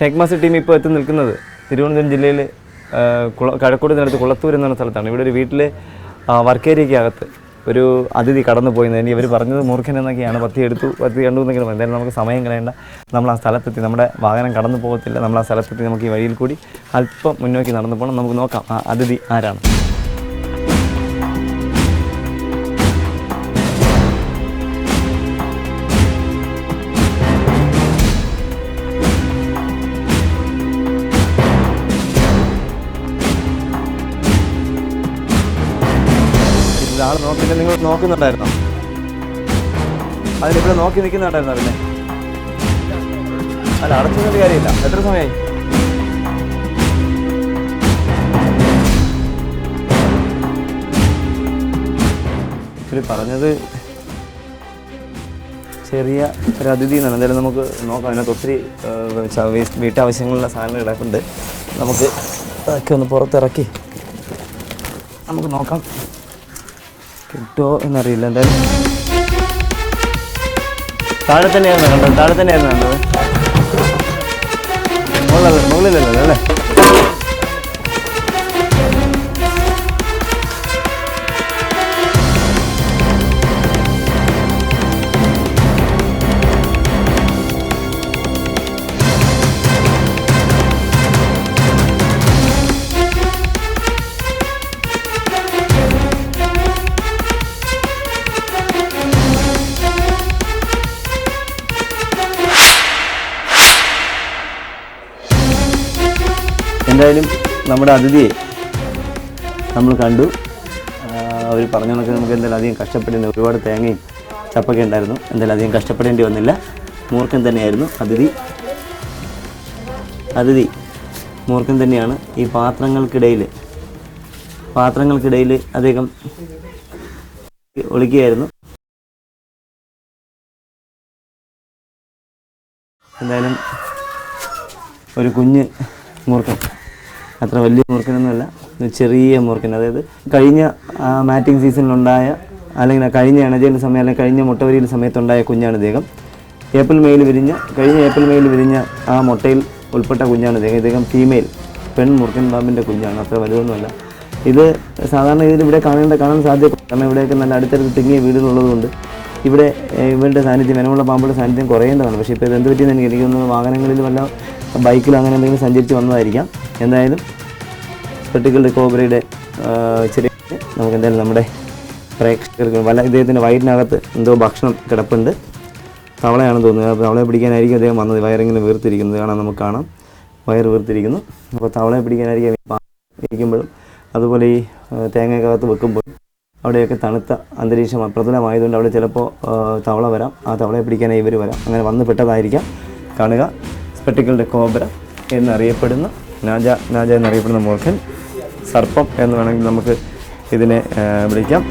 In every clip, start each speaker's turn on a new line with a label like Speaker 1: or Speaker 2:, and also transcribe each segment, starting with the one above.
Speaker 1: ടെക്മാസ് team ഇപ്പോൾ എത്തി നിൽക്കുന്നത്. തിരുവനന്തപുരം ജില്ലയിൽ കുള കഴക്കൂടിനടുത്ത് കുളത്തൂർ എന്ന സ്ഥലത്താണ്. ഇവിടെ ഒരു വീട്ടിൽ വർക്ക് ഏരിയയ്ക്കകത്ത് ഒരു അതിഥി കടന്നു പോയി ഇനി ഇവർ പറഞ്ഞത് മൂർഖൻ എന്നൊക്കെയാണ്. പത്തി എടുത്തു പത്തി കണ്ടു എന്നൊക്കെ. എന്തായാലും നമുക്ക് സമയം കളയേണ്ട. നമ്മൾ ആ സ്ഥലത്തെത്തി നമ്മുടെ വാഹനം കടന്നു പോകത്തില്ല. നമ്മൾ ആ സ്ഥലത്തെത്തി നമുക്ക് ഈ വഴിയിൽ കൂടി അല്പം മുന്നോക്കി നടന്നു പോകണം. നമുക്ക് നോക്കാം ആ അതിഥി ആരാണ്. നോക്കില്ല നിങ്ങൾ നോക്കുന്നുണ്ടായിരുന്നോ? അതിലിവിടെ നോക്കി നിൽക്കുന്നുണ്ടായിരുന്നോ പിന്നെ? അല്ല അടച്ചിട്ട് കാര്യമില്ല. എത്ര സമയമായി? ആക്ച്വലി പറഞ്ഞത് ചെറിയ ഒരു അതിഥി എന്നാണ്. എന്തായാലും നമുക്ക് നോക്കാം. അതിനകത്ത് ഒത്തിരി വീട്ടാവശ്യങ്ങളുള്ള സാധനങ്ങൾ കിടക്കുന്നുണ്ട് നമുക്ക് അതൊക്കെ ഒന്ന് പുറത്തിറക്കി നമുക്ക് നോക്കാം. കിട്ടുമോ എന്നറിയില്ല. എന്തായാലും താഴെ തന്നെയായിരുന്നു കണ്ടത് താഴെ തന്നെയായിരുന്നു കണ്ടത്. മുകളിലല്ല മുകളിലല്ലോ അല്ലേ? എന്തായാലും നമ്മുടെ അതിഥിയെ നമ്മൾ കണ്ടു. അവർ പറഞ്ഞ കണക്ക് നമുക്ക് എന്തായാലും അധികം കഷ്ടപ്പെടേണ്ടി ഒരുപാട് തേങ്ങയും ചപ്പൊക്കെ ഉണ്ടായിരുന്നു. എന്തായാലും അധികം കഷ്ടപ്പെടേണ്ടി വന്നില്ല. മൂർഖൻ തന്നെയായിരുന്നു അതിഥി. അതിഥി മൂർഖൻ തന്നെയാണ്. ഈ പാത്രങ്ങൾക്കിടയിൽ പാത്രങ്ങൾക്കിടയിൽ അദ്ദേഹം ഒളിക്കുകയായിരുന്നു. എന്തായാലും ഒരു കുഞ്ഞ് മൂർഖൻ. അത്ര വലിയ മൂർഖനൊന്നുമല്ല ഒരു ചെറിയ മൂർഖൻ അതായത് കഴിഞ്ഞ മാറ്റിംഗ് സീസണിലുണ്ടായ അല്ലെങ്കിൽ കഴിഞ്ഞ എണജേന്റെ സമയം അല്ലെങ്കിൽ കഴിഞ്ഞ മുട്ടവരിയുടെ സമയത്തുണ്ടായ കുഞ്ഞാണ് ഇദ്ദേഹം. ഏപ്രിൽ മെയിൽ വിരിഞ്ഞ കഴിഞ്ഞ ഏപ്രിൽ മെയിൽ വിരിഞ്ഞ ആ മുട്ടയിൽ ഉൾപ്പെട്ട കുഞ്ഞാണ് ഇദ്ദേഹം. ഇദ്ദേഹം ഫീമെയിൽ പെൺ മൂർഖൻ പാമ്പിന്റെ കുഞ്ഞാണ്. അത്ര വലുതൊന്നുമല്ല. ഇത് സാധാരണ ഇതിൽ ഇവിടെ കാണേണ്ട കാണാൻ സാധ്യത കാരണം ഇവിടെയൊക്കെ നല്ല അടുത്തടുത്ത് തിങ്ങിയ വീടുകളുള്ളതുകൊണ്ട് ഇവിടെ ഇവരുടെ സാന്നിധ്യം വനമുള്ള പാമ്പുകളുടെ സാന്നിധ്യം കുറയേണ്ടതാണ്. പക്ഷേ ഇപ്പോൾ ഇത് എന്ത് പറ്റിയെന്ന് എനിക്ക് എനിക്ക് തോന്നുന്നു വാഹനങ്ങളിൽ വല്ല ബൈക്കിൽ അങ്ങനെ എന്തെങ്കിലും സഞ്ചരിച്ച് വന്നതായിരിക്കാം. എന്തായാലും സ്പെട്ടിക്കൽ കോബ്രയുടെ ചെറിയ നമുക്ക് എന്തായാലും നമ്മുടെ പ്രേക്ഷകർക്ക് വല്ല ഇദ്ദേഹത്തിന്റെ വയറ്റിനകത്ത് എന്തോ ഭക്ഷണം കിടപ്പുണ്ട്. തവളയാണെന്ന് തോന്നുന്നത് തവളയെ പിടിക്കാനായിരിക്കും അദ്ദേഹം വന്നത്. വയറിങ്ങനെ വീർത്തിരിക്കുന്നത് കാണാൻ നമുക്ക് കാണാം. വയർ വീർത്തിരിക്കുന്നു. അപ്പോൾ തവളയെ പിടിക്കാനായിരിക്കും ഇരിക്കുമ്പോഴും. അതുപോലെ ഈ തേങ്ങയ്ക്കകത്ത് വെക്കുമ്പോഴും അവിടെയൊക്കെ തണുത്ത അന്തരീക്ഷം പ്രതലമായതുകൊണ്ട് അവിടെ ചിലപ്പോൾ തവള വരാം. ആ തവളയെ പിടിക്കാനായി ഇവർ വരാം. അങ്ങനെ വന്ന് പെട്ടതായിരിക്കാം. കാണുക. സ്പെട്ടിക്കളുടെ കോബ്ര എന്നറിയപ്പെടുന്ന നാജ നാജ എന്നറിയപ്പെടുന്ന മൂർഖൻ സർപ്പം എന്ന് വേണമെങ്കിൽ നമുക്ക് ഇതിനെ വിളിക്കാം.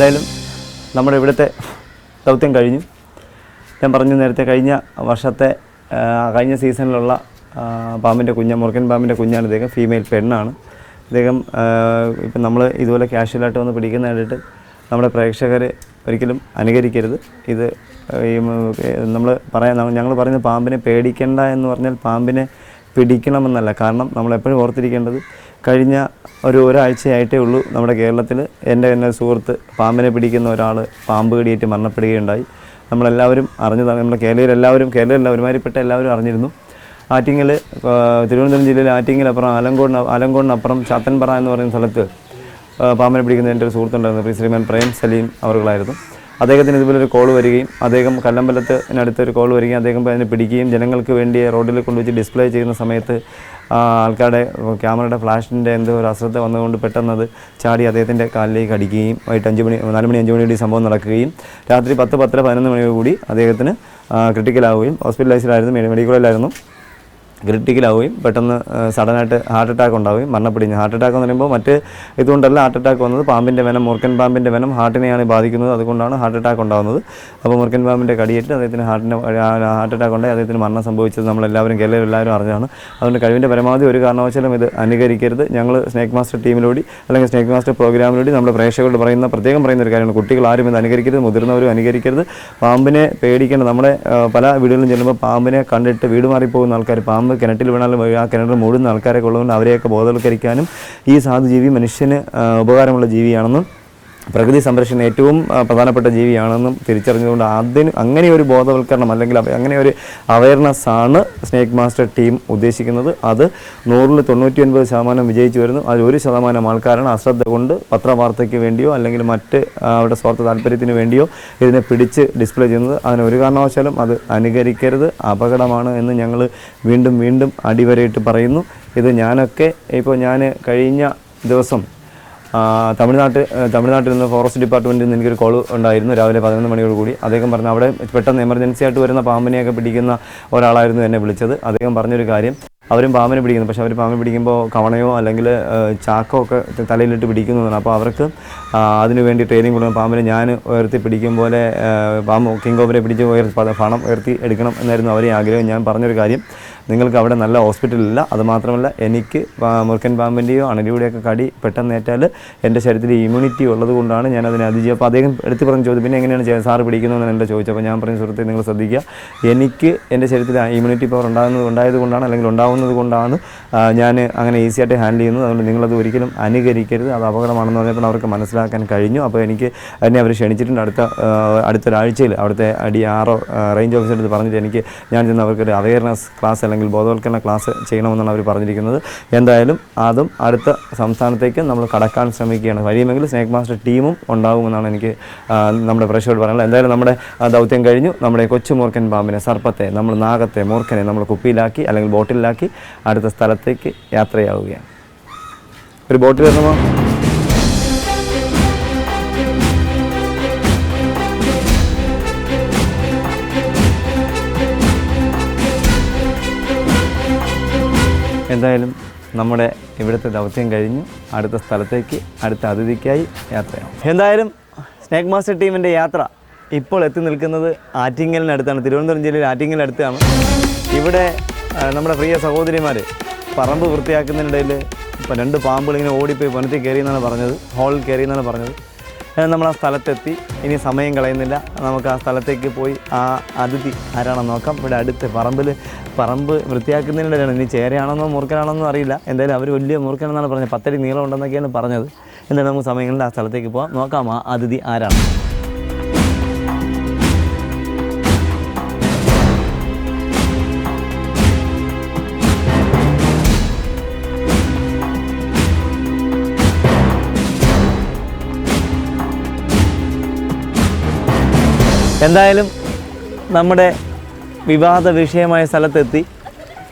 Speaker 1: എന്തായാലും നമ്മുടെ ഇവിടുത്തെ ദൗത്യം കഴിഞ്ഞു. ഞാൻ പറഞ്ഞു നേരത്തെ കഴിഞ്ഞ വർഷത്തെ കഴിഞ്ഞ സീസണിലുള്ള പാമ്പിന്റെ കുഞ്ഞ മുറുക്കൻ പാമ്പിന്റെ കുഞ്ഞാണ് ഇദ്ദേഹം ഫീമെയിൽ പെണ്ണാണ്. ഇദ്ദേഹം ഇപ്പം നമ്മൾ ഇതുപോലെ ക്യാഷ്വലായിട്ട് വന്ന് പിടിക്കുന്നതായിട്ട് നമ്മുടെ പ്രേക്ഷകർ ഒരിക്കലും അനുകരിക്കരുത്. ഇത് നമ്മൾ പറയാൻ ഞങ്ങൾ പറയുന്ന പാമ്പിനെ പേടിക്കേണ്ട എന്ന് പറഞ്ഞാൽ പാമ്പിനെ പിടിക്കണമെന്നല്ല. കാരണം നമ്മൾ എപ്പോഴും ഓർത്തിരിക്കേണ്ടത് കഴിഞ്ഞ ഒരു ഒരാഴ്ചയായിട്ടേ ഉള്ളൂ നമ്മുടെ കേരളത്തിൽ എന്റെ തന്നെ സുഹൃത്ത് പാമ്പിനെ പിടിക്കുന്ന ഒരാൾ പാമ്പ് കടിയേറ്റ് മരണപ്പെടുകയുണ്ടായി. നമ്മളെല്ലാവരും അറിഞ്ഞതാണ് നമ്മുടെ കേരളയിൽ എല്ലാവരും ഒരുമാതിരിപ്പെട്ട എല്ലാവരും അറിഞ്ഞിരുന്നു. ആറ്റിങ്ങൽ തിരുവനന്തപുരം ജില്ലയിൽ ആറ്റിങ്ങലപ്പുറം ആലങ്കോടിന് ആലങ്കോടിനപ്പുറം ചാത്തൻപറ എന്ന് പറയുന്ന സ്ഥലത്ത് പാമ്പിനെ പിടിക്കുന്ന എന്റെ ഒരു സുഹൃത്തുണ്ടായിരുന്നു. ശ്രീ ശ്രീമാൻ പ്രേം സലീം അവറുകളായിരുന്നു. അദ്ദേഹത്തിന് ഇതുപോലെ ഒരു കോൾ വരികയും അദ്ദേഹം കല്ലമ്പലത്തിനടുത്ത് ഒരു കോൾ വരികയും അദ്ദേഹം അതിനെ പിടിക്കുകയും ജനങ്ങൾക്ക് വേണ്ടി റോഡിൽ കൊണ്ടുവച്ച് ഡിസ്പ്ലേ ചെയ്യുന്ന സമയത്ത് ആൾക്കാരുടെ ക്യാമറയുടെ ഫ്ലാഷിന്റെ എന്തോ ഒരു അശ്രദ്ധ വന്നുകൊണ്ട് പെട്ടെന്ന് അത് ചാടി അദ്ദേഹത്തിന്റെ കാലിലേക്ക് അടിക്കുകയും വൈകിട്ട് അഞ്ച് മണി നാല് മണി അഞ്ച് മണിയോടെ സംഭവം നടക്കുകയും രാത്രി പത്ത് പത്തര പതിനൊന്ന് മണിയോടുകൂടി അദ്ദേഹത്തിന് ക്രിട്ടിക്കലാവുകയും ഹോസ്പിറ്റലൈസിലായിരുന്നു മെഡിക്കൽ കോളേജിലായിരുന്നു ക്രിട്ടിക്കലാവുകയും പെട്ടെന്ന് സഡനായിട്ട് ഹാർട്ട് അറ്റാക്ക് ഉണ്ടാവുകയും മരണപ്പെടുകയും ഹാർട്ട് അറ്റാക്ക് എന്ന് പറയുമ്പോൾ മറ്റ് ഇതുകൊണ്ടല്ല ഹാർട്ട് അറ്റാക്ക് വന്നത്. പാമ്പിന്റെ വെനം മൂർക്കൻ പാമ്പിന്റെ വെനം ഹാർട്ടിനെയാണ് ബാധിക്കുന്നത്. അതുകൊണ്ടാണ് ഹാർട്ട് അറ്റാക്ക് ഉണ്ടാകുന്നത് അപ്പോൾ മൂർക്കൻ പാമ്പിന്റെ കടിയേറ്റ് അദ്ദേഹത്തിന് ഹാർട്ടിന് ഹാർട്ട് അറ്റാക്ക് ഉണ്ടായി. അദ്ദേഹത്തിന് മരണം സംഭവിച്ചത് നമ്മളെല്ലാവരും കേരളം എല്ലാവരും അറിഞ്ഞാണ് അതുകൊണ്ട് കഴിവിന്റെ പരമാവധി ഒരു കാരണവശാലും ഇത് അനുകരിക്കരുത് ഞങ്ങൾ സ്നേക്ക് മാസ്റ്റർ ടീമിലൂടെ അല്ലെങ്കിൽ സ്നേക്ക് മാസ്റ്റർ പ്രോഗ്രാമിലൂടെ നമ്മുടെ പ്രേക്ഷകരോട് പറയുന്ന പ്രത്യേകം പറയുന്ന ഒരു കാര്യമാണ്. കുട്ടികൾ ആരും ഇത് അനുകരിക്കരുത് മുതിർന്നവരും അനുകരിക്കരുത്. പാമ്പിനെ പേടിക്കേണ്ട നമ്മുടെ പല വീടുകളിലും ചെല്ലുമ്പോൾ പാമ്പിനെ കണ്ടിട്ട് വീട് മാറിപ്പോകുന്ന ആൾക്കാർ പാമ്പ് കിണറ്റിൽ വീണാലും ആ കിണറ്റിൽ മൂടുന്ന ആൾക്കാരൊക്കെ ഉള്ളതുകൊണ്ട് അവരെയൊക്കെ ബോധവൽക്കരിക്കാനും ഈ സാധുജീവി മനുഷ്യന് ഉപകാരമുള്ള ജീവിയാണെന്നും പ്രകൃതി സംരക്ഷണം ഏറ്റവും പ്രധാനപ്പെട്ട ജീവിയാണെന്നും തിരിച്ചറിഞ്ഞുകൊണ്ട് അതിന് അങ്ങനെ ഒരു ബോധവൽക്കരണം അല്ലെങ്കിൽ അങ്ങനെ ഒരു അവയർനെസ് ആണ് സ്നേക്ക് മാസ്റ്റർ ടീം ഉദ്ദേശിക്കുന്നത്. അത് നൂറിൽ തൊണ്ണൂറ്റി ഒൻപത് ശതമാനം വിജയിച്ചു വരുന്നു. അതിൽ ഒരു ശതമാനം ആൾക്കാരാണ് അശ്രദ്ധ കൊണ്ട് പത്രവാർത്തയ്ക്ക് വേണ്ടിയോ അല്ലെങ്കിൽ മറ്റ് അവരുടെ സ്വാർത്ഥ താല്പര്യത്തിന് വേണ്ടിയോ ഇതിനെ പിടിച്ച് ഡിസ്പ്ലേ ചെയ്യുന്നത്. അതിന് ഒരു കാരണവശാലും അത് അനുകരിക്കരുത് അപകടമാണ് എന്ന് ഞങ്ങൾ വീണ്ടും വീണ്ടും അടിവരയിട്ട് പറയുന്നു. ഇത് ഞാനൊക്കെ ഇപ്പോൾ ഞാൻ കഴിഞ്ഞ ദിവസം തമിഴ്നാട്ട് തമിഴ്നാട്ടിൽ നിന്ന് ഫോറസ്റ്റ് ഡിപ്പാർട്ട്മെന്റിൽ നിന്ന് എനിക്കൊരു കോൾ ഉണ്ടായിരുന്നു രാവിലെ പതിനൊന്ന് മണിയോട് കൂടി. അദ്ദേഹം പറഞ്ഞു അവിടെ പെട്ടെന്ന് എമർജൻസി ആയിട്ട് വരുന്ന പാമ്പിനെയൊക്കെ പിടിക്കുന്ന ഒരാളായിരുന്നു എന്നെ വിളിച്ചത്. അദ്ദേഹം പറഞ്ഞൊരു കാര്യം അവരും പാമ്പിനെ പിടിക്കുന്നു. പക്ഷേ അവർ പാമ്പിനെ പിടിക്കുമ്പോൾ കവണയോ അല്ലെങ്കിൽ ചാക്കോ ഒക്കെ തലയിലിട്ട് പിടിക്കുന്നതാണ് അപ്പോൾ അവർക്ക് ആ, അതിനു വേണ്ടി ട്രെയിനിങ് കൊടുക്കണം. പാമ്പിനെ ഞാൻ ഉയർത്തി പിടിക്കും പോലെ പാമ്പ് കിങ് കോബറെ പിടിച്ച് ഉയർത്തി പണം ഉയർത്തി എടുക്കണം എന്നായിരുന്നു അവരെ ആഗ്രഹം. ഞാൻ പറഞ്ഞൊരു കാര്യം നിങ്ങൾക്ക് അവിടെ നല്ല ഹോസ്പിറ്റലില്ല അതുമാത്രമല്ല എനിക്ക് മുറുക്കൻ പാമ്പിന്റെയോ അണലിയുടെയൊക്കെ കടി പെട്ടെന്ന് ഏറ്റാൽ എന്റെ ശരീരത്തിൽ ഇമ്മ്യൂണിറ്റി ഉള്ളത് കൊണ്ടാണ് ഞാൻ അതിനെ അതിജീവം അപ്പോൾ അദ്ദേഹം എടുത്ത് പറഞ്ഞ് ചോദിച്ചു പിന്നെ എങ്ങനെയാണ് സാറ് പിടിക്കുന്നതെന്ന് എന്റെ ചോദിച്ചു അപ്പോൾ ഞാൻ പറഞ്ഞ സുഹൃത്തെ നിങ്ങൾ ശ്രദ്ധിക്കുക. എനിക്ക് എന്റെ ശരീരത്തിൽ ഇമ്മ്യൂണിറ്റി പവർ ഉണ്ടാകുന്നത് ഉണ്ടായത് കൊണ്ടാണ് അല്ലെങ്കിൽ ഉണ്ടാകുന്നത് കൊണ്ടാണ് ഞാൻ അങ്ങനെ ഈസിയായിട്ട് ഹാൻഡിൽ ചെയ്യുന്നത്. അതുകൊണ്ട് നിങ്ങളത് ഒരിക്കലും അനുകരിക്കരുത്. അത് അപകടമാണെന്ന് പറഞ്ഞപ്പോൾ അവർക്ക് മനസ്സിലാക്കാൻ കഴിഞ്ഞു. അപ്പോൾ എനിക്ക് എന്നെ അവർ ക്ഷണിച്ചിട്ടുണ്ട്. അടുത്ത അടുത്തൊരാഴ്ചയിൽ അവിടുത്തെ D R O range officer അടുത്ത് പറഞ്ഞിട്ട് എനിക്ക് ഞാൻ ചെന്ന് അവർക്കൊരു അവയർനെസ് ക്ലാസ് അല്ലെങ്കിൽ ബോധവൽക്കരണ ക്ലാസ് ചെയ്യണമെന്നാണ് അവർ പറഞ്ഞിരിക്കുന്നത്. എന്തായാലും അതും അടുത്ത സംസ്ഥാനത്തേക്ക് നമ്മൾ കടക്കാൻ ശ്രമിക്കുകയാണ്. കഴിയുമെങ്കിൽ സ്നേക് മാസ്റ്റർ ടീമും ഉണ്ടാകുമെന്നാണ് എനിക്ക് നമ്മുടെ പ്രേക്ഷകരോട് പറയാനുള്ളത്. എന്തായാലും നമ്മുടെ ദൗത്യം കഴിഞ്ഞു. നമ്മുടെ കൊച്ചു മൂർക്കൻ പാമ്പിനെ സർപ്പത്തെ നമ്മൾ നാഗത്തെ മൂർഖനെ നമ്മൾ കുപ്പിയിലാക്കി അല്ലെങ്കിൽ ബോട്ടിലാക്കി അടുത്ത സ്ഥലത്തേക്ക് യാത്രയാവുകയാണ്. ഒരു ബോട്ടിൽ വരുമ്പോൾ എന്തായാലും നമ്മുടെ ഇവിടുത്തെ ദൗത്യം കഴിഞ്ഞു അടുത്ത സ്ഥലത്തേക്ക് അടുത്ത അതിഥിക്കായി യാത്രയാണ് എന്തായാലും സ്നേക്ക് മാസ്റ്റർ ടീമിന്റെ യാത്ര ഇപ്പോൾ എത്തി നിൽക്കുന്നത് ആറ്റിങ്ങലിനടുത്താണ്. തിരുവനന്തപുരം ജില്ലയിൽ ആറ്റിങ്ങലിനടുത്താണ്. ഇവിടെ നമ്മുടെ പ്രിയ സഹോദരിമാർ പറമ്പ് വൃത്തിയാക്കുന്നതിനിടയിൽ ഇപ്പോൾ രണ്ട് പാമ്പുകൾ ഇങ്ങനെ ഓടിപ്പോയി കയറി എന്നാണ് പറഞ്ഞത്. ഹോളിൽ കയറി എന്നാണ് പറഞ്ഞത്. നമ്മൾ ആ സ്ഥലത്തെത്തി. ഇനി സമയം കളയുന്നില്ല. നമുക്ക് ആ സ്ഥലത്തേക്ക് പോയി ആ അതിഥി ആരാണെന്ന് നോക്കാം. ഇവിടെ അടുത്ത് പറമ്പിൽ പറമ്പ് വൃത്തിയാക്കുന്നതിനിടയിലാണ്. ഇനി ചേരയാണെന്നോ മുറുക്കനാണെന്നോ അറിയില്ല. എന്തായാലും അവർ വലിയ മുറുക്കനെന്നാണ് പറഞ്ഞത്. പത്തടി നീളം ഉണ്ടെന്നൊക്കെയാണ് പറഞ്ഞത്. എന്തായാലും നമുക്ക് സമയങ്ങളിൽ ആ സ്ഥലത്തേക്ക് പോകാം നോക്കാം ആ അതിഥി ആരാണ്. എന്തായാലും നമ്മുടെ വിവാദ വിഷയമായ സ്ഥലത്തെത്തി.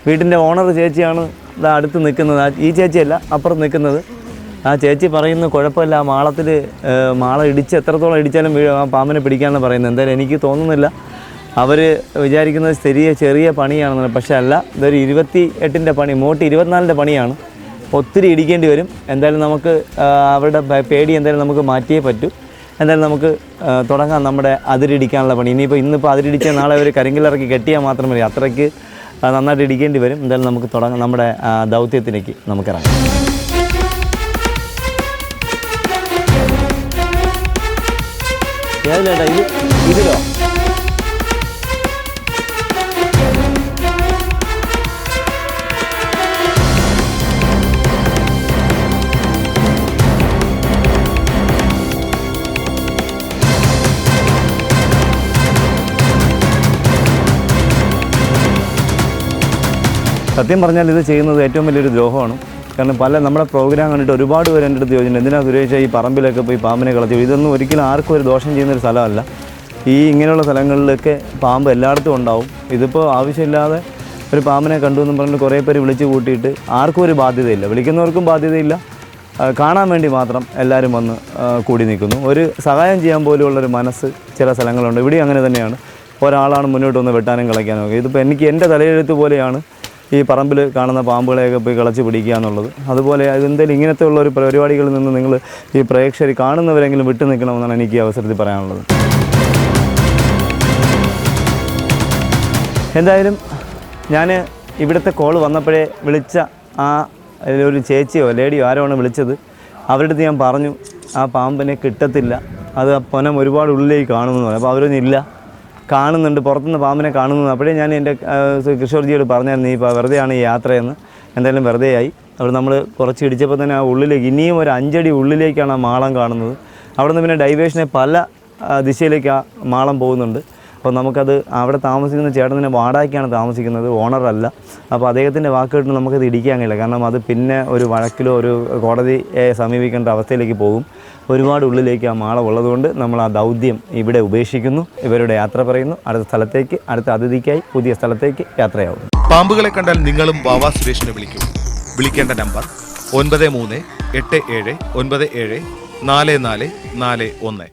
Speaker 1: വീട്ടിന്റെ ഓണർ ചേച്ചിയാണ് ഇതാ അടുത്ത് നിൽക്കുന്നത്. ഈ ചേച്ചിയല്ല അപ്പുറത്ത് നിൽക്കുന്നത്. ആ ചേച്ചി പറയുന്ന കുഴപ്പമില്ല. ആ മാളത്തിൽ മാള ഇടിച്ച് എത്രത്തോളം ഇടിച്ചാലും ആ പാമ്പിനെ പിടിക്കാമെന്ന് പറയുന്നത് എന്തായാലും എനിക്ക് തോന്നുന്നില്ല. അവർ വിചാരിക്കുന്നത് ചെറിയ ചെറിയ പണിയാണെന്നാണ്. പക്ഷേ അല്ല ഇതൊരു ഇരുപത്തി എട്ടിന്റെ പണി മോട്ട് ഇരുപത്തിനാലിന്റെ പണിയാണ്. ഒത്തിരി ഇടിക്കേണ്ടി വരും. എന്തായാലും നമുക്ക് അവരുടെ പേടി എന്തായാലും നമുക്ക് മാറ്റിയേ പറ്റൂ. എന്തായാലും നമുക്ക് തുടങ്ങാം നമ്മുടെ അതിരിടിക്കാനുള്ള പണി. ഇനിയിപ്പോൾ ഇന്നിപ്പോൾ അതിരിടിച്ചാൽ നാളെ ഒരു കരിങ്കിലിറക്കി കെട്ടിയാൽ മാത്രം മതി. അത്രയ്ക്ക് നന്നായിട്ട് ഇടിക്കേണ്ടി വരും. എന്തായാലും നമുക്ക് തുടങ്ങാം. നമ്മുടെ ദൗത്യത്തിലേക്ക് നമുക്കിറങ്ങാം. ഏതിലേട്ടാ? ഇത് ഇതിലോ? സത്യം പറഞ്ഞാൽ ഇത് ചെയ്യുന്നത് ഏറ്റവും വലിയൊരു ദ്രോഹമാണ്. കാരണം പല നമ്മുടെ പ്രോഗ്രാം കണ്ടിട്ട് ഒരുപാട് പേര് എന്റെ അടുത്ത് ചോദിച്ചിട്ടുണ്ട് എന്തിനാ സുരേഷ് ഈ പറമ്പിലൊക്കെ പോയി പാമ്പിനെ കളച്ചു ഇതൊന്നും ഒരിക്കലും ആർക്കും ഒരു ദോഷം ചെയ്യുന്ന ഒരു സ്ഥലമല്ല. ഈ ഇങ്ങനെയുള്ള സ്ഥലങ്ങളിലൊക്കെ പാമ്പ് എല്ലായിടത്തും ഉണ്ടാവും. ഇതിപ്പോൾ ആവശ്യമില്ലാതെ ഒരു പാമ്പിനെ കണ്ടു എന്ന് പറഞ്ഞിട്ട് കുറേ പേര് വിളിച്ചു കൂട്ടിയിട്ട് ആർക്കും ഒരു ബാധ്യതയില്ല. വിളിക്കുന്നവർക്കും ബാധ്യതയില്ല. കാണാൻ വേണ്ടി മാത്രം എല്ലാവരും വന്ന് കൂടി നിൽക്കുന്നു. ഒരു സഹായം ചെയ്യാൻ പോലുമുള്ളൊരു മനസ്സ് ചില സ്ഥലങ്ങളുണ്ട്. ഇവിടെ അങ്ങനെ തന്നെയാണ്. ഒരാളാണ് മുന്നോട്ട് വന്ന് വെട്ടാനും കളയ്ക്കാനും ഒക്കെ. ഇതിപ്പോൾ എനിക്ക് എന്റെ തലയെഴുത്ത് പോലെയാണ് ഈ പറമ്പിൽ കാണുന്ന പാമ്പുകളെയൊക്കെ പോയി കളച്ച് പിടിക്കുക എന്നുള്ളത്. അതുപോലെ അതെന്തെങ്കിലും ഇങ്ങനത്തെ ഉള്ള ഒരു പരിപാടികളിൽ നിന്ന് നിങ്ങൾ ഈ പ്രേക്ഷകർ കാണുന്നവരെങ്കിലും വിട്ടു നിൽക്കണമെന്നാണ് എനിക്ക് ഈ അവസരത്തിൽ പറയാനുള്ളത്. എന്തായാലും ഞാൻ ഇവിടുത്തെ കോൾ വന്നപ്പോഴേ വിളിച്ച ആ ഒരു ചേച്ചിയോ ലേഡിയോ ആരോ ആണ് വിളിച്ചത് അവരുടെ അടുത്ത് ഞാൻ പറഞ്ഞു ആ പാമ്പിനെ കിട്ടത്തില്ല. അത് പൊനം ഒരുപാട് ഉള്ളിലേക്ക് കാണുമെന്ന് പറഞ്ഞു. അപ്പോൾ അവരൊന്നും ഇല്ല. കാണുന്നുണ്ട് പുറത്തുനിന്ന് പാമ്പിനെ കാണുന്നു അപ്പോഴേ ഞാൻ എന്റെ കിഷോർജിയോട് പറഞ്ഞായിരുന്നു ഈ വെറുതെയാണ് ഈ യാത്രയെന്ന്. എന്തായാലും വെറുതെയായി. അവിടെ നമ്മൾ കുറച്ച് ഇടിച്ചപ്പോൾ തന്നെ ആ ഉള്ളിലേക്ക് ഇനിയും ഒരു അഞ്ചടി ഉള്ളിലേക്കാണ് ആ മാളം കാണുന്നത്. അവിടെ നിന്ന് പിന്നെ ഡൈവേഷനെ പല ദിശയിലേക്ക് ആ മാളം പോകുന്നുണ്ട്. അപ്പോൾ നമുക്കത് അവിടെ താമസിക്കുന്ന ചേട്ടനെ വാടകയ്ക്കാണ് താമസിക്കുന്നത് ഓണറല്ല അപ്പോൾ അദ്ദേഹത്തിന്റെ വാക്ക് കേട്ട് നമുക്കത് ഇടിക്കാൻ കഴിയില്ല. കാരണം അത് പിന്നെ ഒരു വഴക്കിലോ ഒരു കോടതിയെ സമീപിക്കേണ്ട അവസ്ഥയിലേക്ക് പോകും. ഒരുപാട് ഉള്ളിലേക്ക് ആ മാളം ഉള്ളതുകൊണ്ട് നമ്മൾ ആ ദൗത്യം ഇവിടെ ഉപേക്ഷിക്കുന്നു. ഇവരുടെ യാത്ര പറയുന്നു. അടുത്ത സ്ഥലത്തേക്ക് അടുത്ത അതിഥിക്കായി പുതിയ സ്ഥലത്തേക്ക് യാത്രയാവും
Speaker 2: പാമ്പുകളെ കണ്ടാൽ നിങ്ങളും വാവാ സുരേഷിനെ വിളിക്കൂ. വിളിക്കേണ്ട നമ്പർ ഒൻപത് മൂന്ന് എട്ട് ഏഴ് ഒൻപത് ഏഴ് നാല് നാല് നാല് ഒന്ന്.